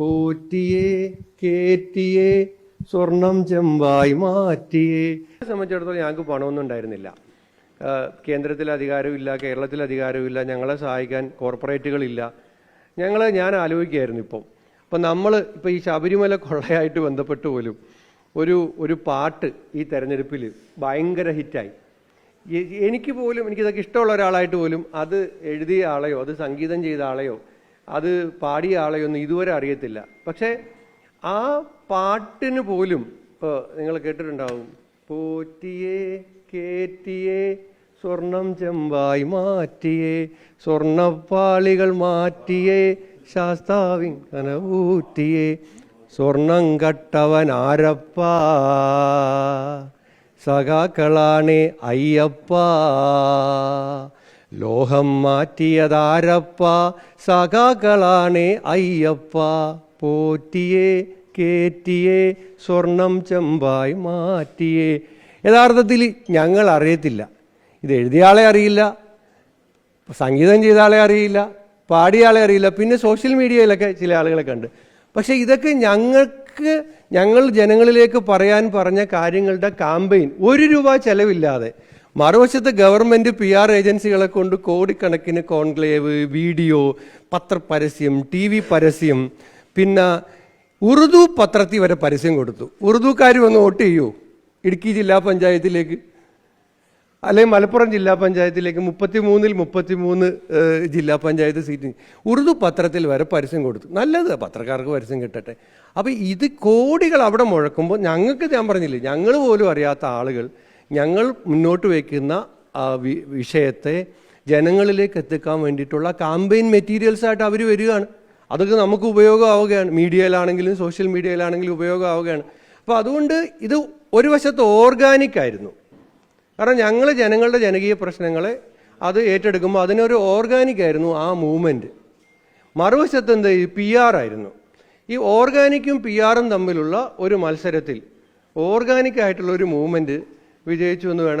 പോറ്റിയെ കേറ്റിയെ സ്വർണം ചെമ്പായി മാറ്റിയെ. സംബന്ധിച്ചിടത്തോളം ഞങ്ങൾക്ക് പണമൊന്നും ഉണ്ടായിരുന്നില്ല. കേന്ദ്രത്തിൽ അധികാരമില്ല കേരളത്തിൽ അധികാരമില്ല ഞങ്ങളെ സഹായിക്കാൻ കോർപ്പറേറ്റുകളില്ല. ഞങ്ങൾ ഞാൻ ആലോചിക്കുകയായിരുന്നു ഇപ്പം. അപ്പം നമ്മൾ ഇപ്പം ഈ ശബരിമല കൊള്ളയായിട്ട് ബന്ധപ്പെട്ട് പോലും ഒരു ഒരു പാട്ട് ഈ തെരഞ്ഞെടുപ്പിൽ ഭയങ്കര ഹിറ്റായി. എനിക്ക് പോലും എനിക്കിതൊക്കെ ഇഷ്ടമുള്ള ഒരാളായിട്ട് പോലും അത് എഴുതിയ ആളെയോ അത് സംഗീതം ചെയ്ത ആളെയോ അത് പാടിയ ആളെയൊന്നും ഇതുവരെ അറിയത്തില്ല. പക്ഷെ ആ പാട്ടിന് പോലും ഇപ്പോൾ നിങ്ങൾ കേട്ടിട്ടുണ്ടാവും പോറ്റിയെ കേറ്റിയെ സ്വർണം ചെമ്പായി മാറ്റിയേ സ്വർണപ്പാളികൾ മാറ്റിയേ ശാസ്താവിൻ കനവൂറ്റിയേ സ്വർണം കട്ടവൻ ആരപ്പ സഖാക്കളാണേ അയ്യപ്പ ലോഹം മാറ്റിയതാരപ്പ സഖാക്കളാണേ അയ്യപ്പ. പോറ്റിയെ കേറ്റിയെ സ്വർണം ചെമ്പായി മാറ്റിയേ. യഥാർത്ഥത്തിൽ ഞങ്ങൾ അറിയത്തില്ല. ഇത് എഴുതിയ ആളെ അറിയില്ല. സംഗീതം ചെയ്ത ആളെ അറിയില്ല. പാടിയ ആളെ അറിയില്ല. പിന്നെ സോഷ്യൽ മീഡിയയിലൊക്കെ ചില ആളുകളെ കണ്ട്. പക്ഷെ ഇതൊക്കെ ഞങ്ങൾക്ക് ഞങ്ങൾ ജനങ്ങളിലേക്ക് പറയാൻ പറഞ്ഞ കാര്യങ്ങളുടെ കാമ്പയിൻ ഒരു രൂപ ചെലവില്ലാതെ മറുവശത്ത് ഗവൺമെന്റ് പി ആർ ഏജൻസികളെ കൊണ്ട് കോടിക്കണക്കിന് കോൺക്ലേവ് വീഡിയോ പത്രപരസ്യം ടി വി പരസ്യം പിന്നെ ഉറുദു പത്രത്തിൽ വരെ പരസ്യം കൊടുത്തു. ഉറുദുക്കാർ വന്ന് വോട്ട് ചെയ്യൂ. ഇടുക്കി ജില്ലാ പഞ്ചായത്തിലേക്ക് അല്ലെങ്കിൽ മലപ്പുറം ജില്ലാ പഞ്ചായത്തിലേക്ക് മുപ്പത്തി മൂന്നിൽ മുപ്പത്തി മൂന്ന് ജില്ലാ പഞ്ചായത്ത് സീറ്റ്. ഉറുദു പത്രത്തിൽ വരെ പരസ്യം കൊടുത്തു. നല്ലത് പത്രക്കാർക്ക് പരസ്യം കിട്ടട്ടെ. അപ്പോൾ ഇത് കോടികൾ അവിടെ മുഴക്കുമ്പോൾ ഞങ്ങൾക്ക് ഞാൻ പറഞ്ഞില്ലേ ഞങ്ങൾ പോലും അറിയാത്ത ആളുകൾ ഞങ്ങൾ മുന്നോട്ട് വയ്ക്കുന്ന വിഷയത്തെ ജനങ്ങളിലേക്ക് എത്തിക്കാൻ വേണ്ടിയിട്ടുള്ള കാമ്പയിൻ മെറ്റീരിയൽസ് ആയിട്ട് അവർ വരികയാണ്. അതൊക്കെ നമുക്ക് ഉപയോഗമാവുകയാണ്. മീഡിയയിലാണെങ്കിലും സോഷ്യൽ മീഡിയയിലാണെങ്കിലും ഉപയോഗമാവുകയാണ്. അപ്പോൾ അതുകൊണ്ട് ഇത് ഒരു വശത്ത് ഓർഗാനിക് ആയിരുന്നു. കാരണം ഞങ്ങൾ ജനങ്ങളുടെ ജനകീയ പ്രശ്നങ്ങളെ അത് ഏറ്റെടുക്കുമ്പോൾ അതിനൊരു ഓർഗാനിക് ആയിരുന്നു ആ മൂവ്മെന്റ് മറുവശത്ത് എന്ത്? പി ആർ ആയിരുന്നു. ഈ ഓർഗാനിക്കും പി ആറും തമ്മിലുള്ള ഒരു മത്സരത്തിൽ ഓർഗാനിക് ആയിട്ടുള്ള ഒരു മൂവ്മെന്റ് വിജയിച്ചു എന്ന് വേണം